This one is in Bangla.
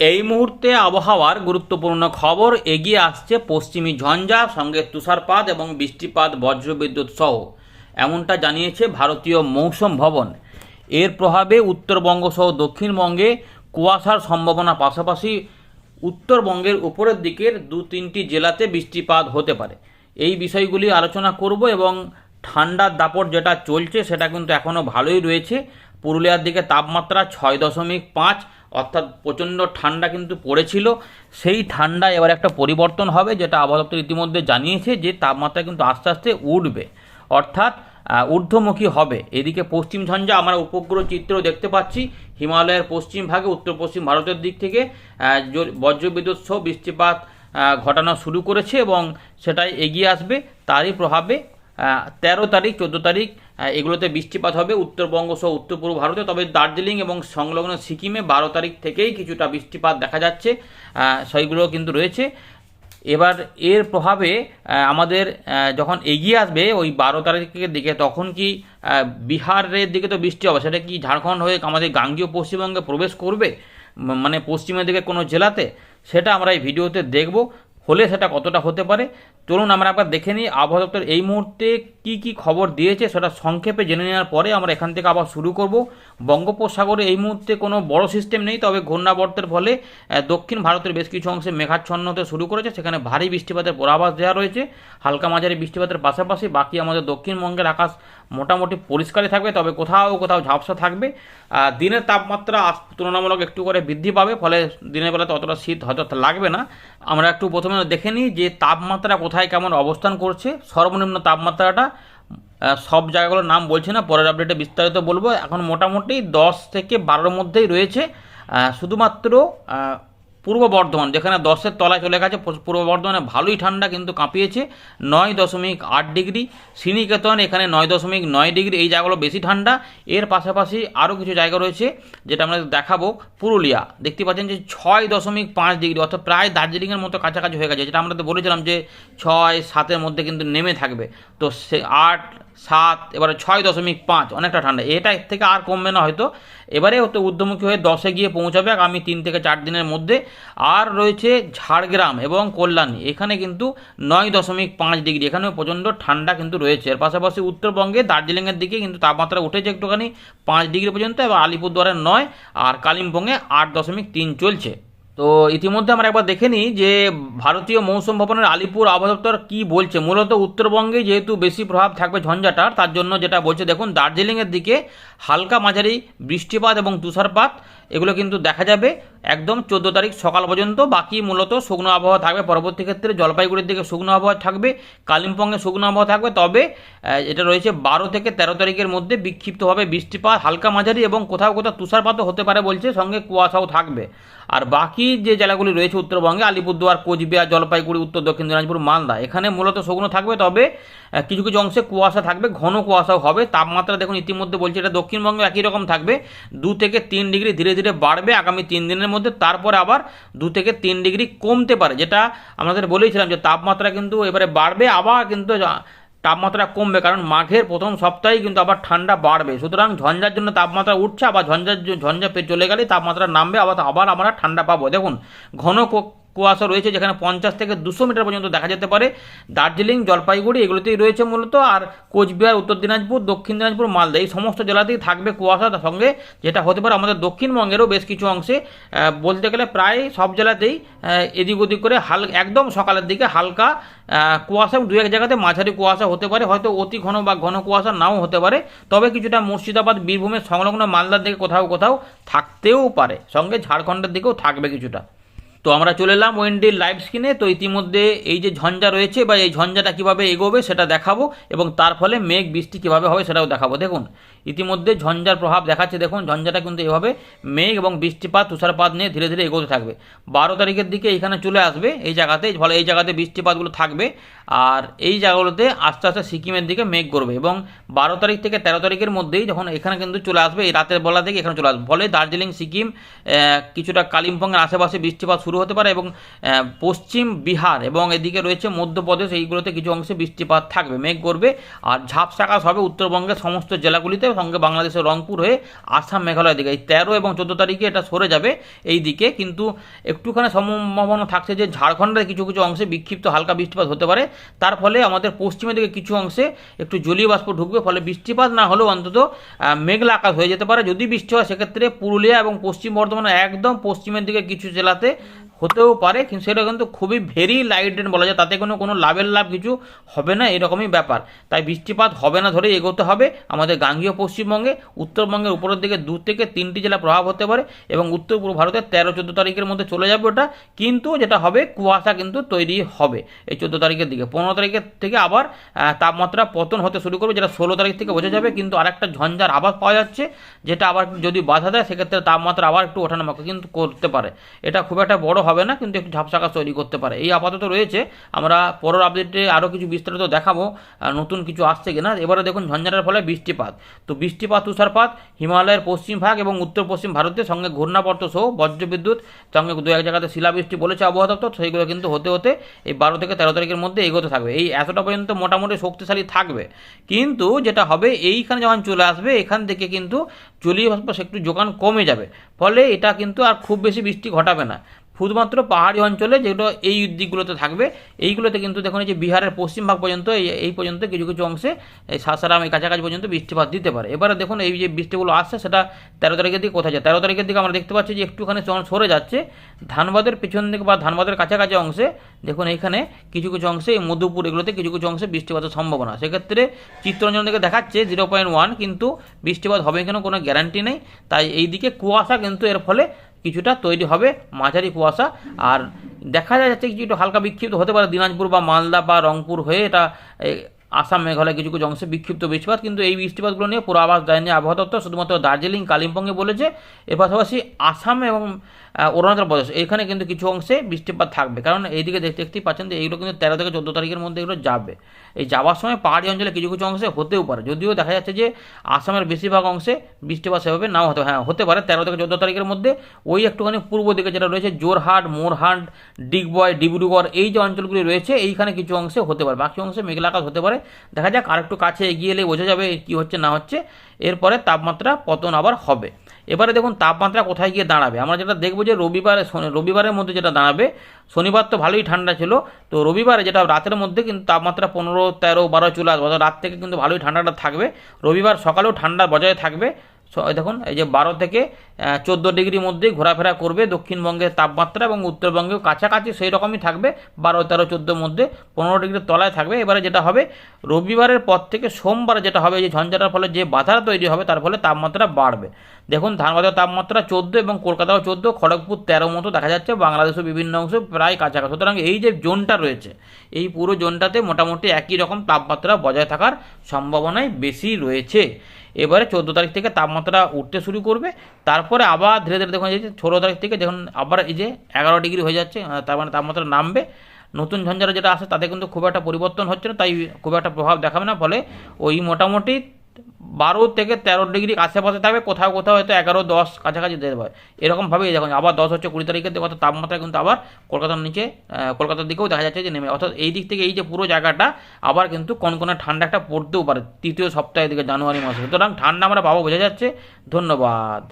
এই মুহূর্তে আবহাওয়ার গুরুত্বপূর্ণ খবর এগিয়ে আসছে পশ্চিমী ঝঞ্ঝা, সঙ্গে তুষারপাত এবং বৃষ্টিপাত, বজ্রবিদ্যুৎ সহ। এমনটা জানিয়েছে ভারতীয় মৌসুম ভবন। এর প্রভাবে উত্তরবঙ্গ সহ দক্ষিণবঙ্গে কুয়াশার সম্ভাবনা পাশাপাশি উত্তরবঙ্গের উপরের দিকের দু তিনটি জেলাতে বৃষ্টিপাত হতে পারে। এই বিষয়গুলি আলোচনা করব এবং ঠান্ডার দাপট যেটা চলছে সেটা কিন্তু এখনও ভালোই রয়েছে। পুরুলিয়ার দিকে তাপমাত্রা ছয় দশমিক পাঁচ অর্থাৎ প্রচণ্ড ঠান্ডা কিন্তু পড়েছিল। সেই ঠান্ডা এবার একটা পরিবর্তন হবে, যেটা আবহাওয়া দপ্তর ইতিমধ্যে জানিয়েছে যে তাপমাত্রা কিন্তু আস্তে আস্তে উঠবে। অর্থাৎ ঊর্ধ্বমুখী হবে। এদিকে পশ্চিম ঝঞ্ঝা আমরা উপগ্রহ চিত্র দেখতে পাচ্ছি। হিমালয়ের পশ্চিম ভাগে উত্তর পশ্চিম ভারতের দিক থেকে বজ্রবিদ্যুৎ সহ বৃষ্টিপাত ঘটানো শুরু করেছে এবং সেটাই এগিয়ে আসবে। তারই প্রভাবে তেরো তারিখ, চোদ্দ তারিখ এগুলোতে বৃষ্টিপাত হবে উত্তরবঙ্গ সহ উত্তর পূর্ব ভারতে। তবে দার্জিলিং এবং সংলগ্ন সিকিমে বারো তারিখ থেকেই কিছুটা বৃষ্টিপাত দেখা যাচ্ছে। সেইগুলো কিন্তু রয়েছে। এবার এর প্রভাবে আমাদের যখন এগিয়ে আসবে ওই বারো তারিখের দিকে, তখন কি বিহারের দিকে তো বৃষ্টি হবে? সেটা কি ঝাড়খণ্ড হয়ে আমাদের গাঙ্গীয় পশ্চিমবঙ্গে প্রবেশ করবে? মানে পশ্চিমের দিকে কোনো জেলাতে? সেটা আমরা এই ভিডিওতে দেখব। হলে সেটা কতটা হতে পারে? চলুন আমরা একবার দেখে নিই। আবহাওয়া দপ্তর এই মুহূর্তে কি কি খবর দিয়েছে সেটা সংক্ষেপে জেনে নেওয়ার পরে আমরা এখান থেকে আবার শুরু করব। বঙ্গোপসাগরে এই মুহূর্তে কোনো বড় সিস্টেম নেই, তবে ঘূর্ণাবর্তের ফলে দক্ষিণ ভারতের বেশ কিছু অংশে মেঘাচ্ছন্ন হতে শুরু করেছে। সেখানে ভারী বৃষ্টিপাতের পূর্বাভাস দেওয়া রয়েছে। হালকা মাঝারি বৃষ্টিপাতের পাশাপাশি বাকি আমাদের দক্ষিণবঙ্গের আকাশ মোটামুটি পরিষ্কারই থাকবে, তবে কোথাও কোথাও ঝাপসা থাকবে। দিনের তাপমাত্রা তুলনামূলক একটু করে বৃদ্ধি পাবে, ফলে দিনের বেলাতে অতটা শীত হয়তো লাগবে না। আমরা একটু প্রথমে দেখে নিই যে তাপমাত্রা কোথায় কেমন অবস্থান করছে। সর্বনিম্ন তাপমাত্রাটা সব জায়গাগুলোর নাম বলছি না, পরের আপডেটে বিস্তারিত বলব। এখন মোটামুটি দশ থেকে বারোর মধ্যেই রয়েছে। শুধুমাত্র পূর্ব বর্ধমান, যেখানে দশের তলায় চলে গেছে। পূর্ব বর্ধমানে ভালোই ঠান্ডা কিন্তু কাঁপিয়েছে। নয় দশমিক আট ডিগ্রি। শ্রীনিকেতন এখানে নয় দশমিক নয় ডিগ্রি। এই জায়গাগুলো বেশি ঠান্ডা। এর পাশাপাশি আরও কিছু জায়গা রয়েছে, যেটা আমরা দেখাবো। পুরুলিয়া। দেখতে পাচ্ছেন যে ছয় দশমিক পাঁচ ডিগ্রি, অর্থাৎ প্রায় দার্জিলিংয়ের মতো কাছাকাছি হয়ে গেছে, যেটা আমরা তো বলেছিলাম যে ছয় সাতের মধ্যে কিন্তু নেমে থাকবে। তো সে আট, সাত, এবারে ছয় দশমিক পাঁচ, অনেকটা ঠান্ডা। এটা এর থেকে আর কমবে না হয়তো। এবারে হয়তো ঊর্ধ্বমুখী হয়ে দশে গিয়ে পৌঁছাবে আগামী তিন থেকে চার দিনের মধ্যে। আর রয়েছে ঝাড়গ্রাম এবং কল্যাণী। এখানে কিন্তু নয় দশমিক পাঁচ ডিগ্রি। এখানেও প্রচণ্ড ঠান্ডা কিন্তু রয়েছে। এর পাশাপাশি উত্তরবঙ্গে দার্জিলিংয়ের দিকে কিন্তু তাপমাত্রা উঠেছে একটুখানি, পাঁচ ডিগ্রি পর্যন্ত, এবং আলিপুরদুয়ারে নয়, আর কালিম্পংয়ে আট দশমিক তিন চলছে। তো ইতিমধ্যে আমরা একবার দেখে নিই যে ভারতীয় মৌসুম ভবনের আলিপুর আবহাওয়া দপ্তর কী বলছে। মূলত উত্তরবঙ্গে যেহেতু বেশি প্রভাব থাকবে ঝঞ্ঝাটার, তার জন্য যেটা বলছে, দেখুন, দার্জিলিংয়ের দিকে হালকা মাঝারি বৃষ্টিপাত এবং তুষারপাত এগুলো কিন্তু দেখা যাবে একদম চোদ্দ তারিখ সকাল পর্যন্ত। বাকি মূলত শুকনো আবহাওয়া থাকবে। পরবর্তী ক্ষেত্রে জলপাইগুড়ির দিকে শুকনো আবহাওয়া থাকবে, কালিম্পংয়ে শুকনো আবহাওয়া থাকবে। তবে এটা রয়েছে বারো থেকে তেরো তারিখের মধ্যে বিক্ষিপ্তভাবে বৃষ্টিপাত, হালকা মাঝারি এবং কোথাও কোথাও তুষারপাতও হতে পারে বলছে, সঙ্গে কুয়াশাও থাকবে। আর বাকি যে জেলাগুলি রয়েছে, উত্তরবঙ্গে আলিপুরদুয়ার, কোচবিহার, জলপাইগুড়ি, উত্তর দক্ষিণ দিনাজপুর, মালদা, এখানে মূলত শুকনো থাকবে। তবে কিছু কিছু অংশে কুয়াশা থাকবে, ঘন কুয়াশাও হবে। তাপমাত্রা দেখুন ইতিমধ্যে বলছে এটা দক্ষিণবঙ্গে একই রকম থাকবে, দু থেকে তিন ডিগ্রি ধীরে ধীরে বাড়বে আগামী তিন দিনের মধ্যে, তারপরে আবার দু থেকে তিন ডিগ্রি কমতে পারে, যেটা আমাদের বলেছিলাম যে তাপমাত্রা কিন্তু এবারে বাড়বে, আবার কিন্তু তাপমাত্রা কমবে, কারণ মাঘের প্রথম সপ্তাহেই কিন্তু আবার ঠান্ডা বাড়বে। সুতরাং ঝঞ্ঝার জন্য তাপমাত্রা উঠছে, আবার ঝঞ্ঝার ঝঞ্ঝা চলে গেলে তাপমাত্রা নামবে, আবার আবার আমরা ঠান্ডা পাবো। দেখুন, ঘন কুয়াশা রয়েছে যেখানে পঞ্চাশ থেকে দুশো মিটার পর্যন্ত দেখা যেতে পারে। দার্জিলিং, জলপাইগুড়ি এগুলোতেই রয়েছে মূলত। আর কোচবিহার, উত্তর দিনাজপুর, দক্ষিণ দিনাজপুর, মালদা এই সমস্ত জেলাতেই থাকবে কুয়াশা। সঙ্গে যেটা হতে পারে আমাদের দক্ষিণবঙ্গেরও বেশ কিছু অংশে বলতে গেলে প্রায় সব জেলাতেই এদিক ওদিক করে হাল, একদম সকালের দিকে হালকা কুয়াশা এবং দু এক জায়গাতে মাঝারি কুয়াশা হতে পারে। হয়তো অতি ঘন বা ঘন কুয়াশা নাও হতে পারে। তবে কিছুটা মুর্শিদাবাদ, বীরভূমের সংলগ্ন মালদার দিকে কোথাও কোথাও থাকতেও পারে। সঙ্গে ঝাড়খণ্ডের দিকেও থাকবে কিছুটা। তো আমরা চলে এলাম ওয়েন্ডির লাইভ স্ক্রিনে তো ইতিমধ্যে এই যে ঝঞ্ঝা রয়েছে বা এই ঝঞ্ঝাটা কীভাবে এগোবে সেটা দেখাবো এবং তার ফলে মেঘ, বৃষ্টি কীভাবে হবে সেটাও দেখাবো। দেখুন, ইতিমধ্যে ঝঞ্ঝার প্রভাব দেখাচ্ছে। দেখুন, ঝঞ্ঝাটা কিন্তু এভাবে মেঘ এবং বৃষ্টিপাত, তুষারপাত নিয়ে ধীরে ধীরে এগোতে থাকবে। বারো তারিখের দিকে এখানে চলে আসবে এই জায়গাতে ফলে এই জায়গাতে বৃষ্টিপাতগুলো থাকবে। আর এই জায়গাগুলোতে আস্তে আস্তে সিকিমের দিকে মেঘ করবে এবং বারো তারিখ থেকে তেরো তারিখের মধ্যেই যখন এখানে কিন্তু চলে আসবে, এই রাতের বেলা থেকে এখানে চলে আসবে। ফলে দার্জিলিং, সিকিম কিছুটা কালিম্পংয়ের আশেপাশে বৃষ্টিপাত শুরু হতে পারে এবং পশ্চিম বিহার এবং এদিকে রয়েছে মধ্যপ্রদেশ, এইগুলোতে কিছু অংশে বৃষ্টিপাত থাকবে, মেঘ করবে। আর ঝাপসা আকাশ হবে উত্তরবঙ্গের সমস্ত জেলাগুলিতে সঙ্গে বাংলাদেশের রংপুর হয়ে আসাম মেঘালয় দিকে। এই তেরো এবং চোদ্দ তারিখে এটা সরে যাবে এই দিকে, কিন্তু একটুখানি সম্ভাবনা থাকছে যে ঝাড়খণ্ডের কিছু কিছু অংশে বিক্ষিপ্ত হালকা বৃষ্টিপাত হতে পারে। তার ফলে আমাদের পশ্চিমের দিকে কিছু অংশে একটু জলীয় বাষ্প ঢুকবে, ফলে বৃষ্টিপাত না হলেও অন্তত মেঘলা আকাশ হয়ে যেতে পারে। যদি বৃষ্টি হয়, সেক্ষেত্রে পুরুলিয়া এবং পশ্চিম বর্ধমানের একদম পশ্চিমের দিকে কিছু জেলাতে হতেও পারে, কিন্তু সেটা কিন্তু খুবই ভেরি লাইট রেন বলা যায়, তাতে কোনো কোনো লাভের লাভ কিছু হবে না, এরকমই ব্যাপার। তাই বৃষ্টিপাত হবে না ধরে এগোতে হবে। আমাদের গাঙ্গীয় পশ্চিমবঙ্গে, উত্তরবঙ্গের উপরের দিকে দু থেকে তিনটি জেলা প্রভাব হতে পারে এবং উত্তর পূর্ব ভারতের তেরো, চোদ্দ তারিখের মধ্যে চলে যাবে ওটা। কিন্তু যেটা হবে, কুয়াশা কিন্তু তৈরি হবে এই চোদ্দ তারিখের দিকে। পনেরো তারিখের থেকে আবার তাপমাত্রা পতন হতে শুরু করবে, যেটা ষোলো তারিখ থেকে বোঝা যাবে। কিন্তু আরেকটা ঝঞ্ঝার আবার পাওয়া যাচ্ছে, যেটা আবার যদি বাধা দেয়, সেক্ষেত্রে তাপমাত্রা আবার একটু ওঠানামা কিন্তু করতে পারে। এটা খুব একটা বড় হবে না, কিন্তু একটু ঝাপসা আকাশ তৈরি করতে পারে। এই আপাতত রয়েছে। আমরা পরের আপডেটে আরও কিছু বিস্তারিত দেখাবো নতুন কিছু আসছে কিনা। এবারে দেখুন, ঝঞ্ঝাটার ফলে বৃষ্টিপাত। তো বৃষ্টিপাত, তুষারপাত, হিমালয়ের পশ্চিম ভাগ এবং উত্তর পশ্চিম ভারতের সঙ্গে ঘূর্ণাবর্ত সহ বজ্রবিদ্যুৎ, সঙ্গে দু এক জায়গাতে শিলাবৃষ্টি বলেছে আবহাওয়া দপ্তর, সেইগুলো কিন্তু হতে হতে এই বারো থেকে তেরো তারিখের মধ্যে এগোতে থাকবে। এই এতটা পর্যন্ত মোটামুটি শক্তিশালী থাকবে। কিন্তু যেটা হবে, এইখানে যখন চলে আসবে, এখান থেকে কিন্তু জলীয় বাষ্প একটু যোগান কমে যাবে। ফলে এটা কিন্তু আর খুব বেশি বৃষ্টি ঘটাবে না। শুধুমাত্র পাহাড়ি অঞ্চলে যেগুলো এই দিকগুলোতে থাকবে, এইগুলোতে কিন্তু দেখুন এই যে বিহারের পশ্চিম ভাগ পর্যন্ত, এই এই পর্যন্ত কিছু কিছু অংশে এই সাসারাম এই কাছাকাছি পর্যন্ত বৃষ্টিপাত দিতে পারে। এবারে দেখুন এই যে বৃষ্টিগুলো আসছে, সেটা তেরো তারিখের দিকে কোথায় যায়? তেরো তারিখের দিকে আমরা দেখতে পাচ্ছি যে একটুখানি সরে যাচ্ছে। ধানবাদের পেছন দিকে বা ধানবাদের কাছাকাছি অংশে, দেখুন এইখানে কিছু কিছু অংশে এই মধুপুর এগুলোতে কিছু কিছু অংশে বৃষ্টিপাতের সম্ভাবনা। সেক্ষেত্রে চিত্তরঞ্জন থেকে দেখাচ্ছে জিরো পয়েন্ট ওয়ান, কিন্তু বৃষ্টিপাত হবে কেন কোনো গ্যারান্টি নেই। তাই এই দিকে কুয়াশা কিন্তু এর ফলে কিছুটা তৈরি হবে মাঝারি কুয়াশা। আর দেখা যাচ্ছে কিছু একটু হালকা বিক্ষিপ্ত হতে পারে দিনাজপুর বা মালদা বা রংপুর হয়ে এটা আসাম মেঘালয় কিছু কিছু অংশে বিক্ষিপ্ত বৃষ্টিপাত, কিন্তু এই বৃষ্টিপাতগুলো নিয়ে পুরো পূর্বাভাস দেয়নি আবহাওয়া দপ্তর। শুধুমাত্র দার্জিলিং, কালিম্পংয়ে বলেছে, এর পাশাপাশি আসাম এবং অরুণাচল প্রদেশ। এখানে কিন্তু কিছু অংশে বৃষ্টিপাত থাকবে। কারণ এইদিকে দেখতে দেখতেই পাচ্ছেন যে এইগুলো কিন্তু তেরো থেকে চোদ্দ তারিখের মধ্যে এগুলো যাবে। এই যাওয়ার সময় পাহাড়ি অঞ্চলে কিছু কিছু অংশে হতেও পারে। যদিও দেখা যাচ্ছে যে আসামের বেশিরভাগ অংশে বৃষ্টিপাত সেভাবে নাও হতে হ্যাঁ হতে পারে। তেরো থেকে চোদ্দ তারিখের মধ্যে ওই একটুখানি পূর্ব দিকে যেটা রয়েছে, জোরহাট, মোরহাট, ডিগবয়, ডিব্রুগড়, এই যে অঞ্চলগুলি রয়েছে, এইখানে কিছু অংশে হতে পারে। বাকি অংশে মেঘলা আকাশ হতে পারে। দেখা যাক আর একটু কাছে এগিয়ে এলে বোঝা যাবে কি হচ্ছে, না হচ্ছে। এরপরে তাপমাত্রা পতন আবার হবে। এবারে দেখুন তাপমাত্রা কোথায় গিয়ে দাঁড়াবে? আমরা যেটা দেখব যে রবিবারে রবিবারের মধ্যে যেটা দাঁড়াবে, শনিবার তো ভালোই ঠান্ডা ছিল। তো রবিবারে যেটা রাতের মধ্যে কিন্তু তাপমাত্রা পনেরো, তেরো, বারো চলে আসবে। রাত থেকে কিন্তু ভালোই ঠান্ডাটা থাকবে। রবিবার সকালেও ঠান্ডা বজায় থাকবে। দেখুন, এই যে বারো থেকে চোদ্দ ডিগ্রির মধ্যেই ঘোরাফেরা করবে দক্ষিণবঙ্গের তাপমাত্রা এবং উত্তরবঙ্গেও কাছাকাছি সেই রকমই থাকবে। বারো, তেরো চোদ্দোর মধ্যে পনেরো ডিগ্রির তলায় থাকবে। এবারে যেটা হবে, রবিবারের পর থেকে সোমবার যেটা হবে যে ঝঞ্ঝাটার ফলে যে বাধা তৈরি হবে, তার ফলে তাপমাত্রা বাড়বে। দেখুন ধানবাদের তাপমাত্রা চোদ্দ এবং কলকাতাও চোদ্দ, খড়গপুর তেরো মতো দেখা যাচ্ছে বাংলাদেশের বিভিন্ন অংশ প্রায় কাছাকাছি। সুতরাং এই যে জোনটা রয়েছে, এই পুরো জোনটাতে মোটামুটি একই রকম তাপমাত্রা বজায় থাকার সম্ভাবনাই বেশি রয়েছে। এবারে চোদ্দ তারিখ থেকে তাপমাত্রা উঠতে শুরু করবে। তারপরে আবার ধীরে ধীরে দেখুন যাচ্ছে ষোলো তারিখ থেকে যখন আবার এই যে এগারো ডিগ্রি হয়ে যাচ্ছে তার মানে তাপমাত্রা নামবে। নতুন ঝঞ্ঝারা যেটা আসে তাতে কিন্তু খুব একটা পরিবর্তন হচ্ছে না, তাই খুব একটা প্রভাব দেখাবে না। ফলে ওই মোটামুটি বারো থেকে তেরো ডিগ্রি আশেপাশে থাকবে, কোথাও কোথাও হয়তো এগারো, দশ কাছাকাছি দেবে এরকমভাবেই দেখুন, আবার দশ হচ্ছে কুড়ি তারিখের অর্থাৎ তাপমাত্রা কিন্তু আবার কলকাতার নিচে কলকাতার দিকেও দেখা যাচ্ছে যে নেমে অর্থাৎ এই দিক থেকে এই যে পুরো জায়গাটা, আবার কিন্তু কনকনে ঠান্ডা একটা পড়তেও পারে, তৃতীয় সপ্তাহের দিকে জানুয়ারি মাসে। সুতরাং ঠান্ডা আমরা পাবো, বোঝা যাচ্ছে। ধন্যবাদ।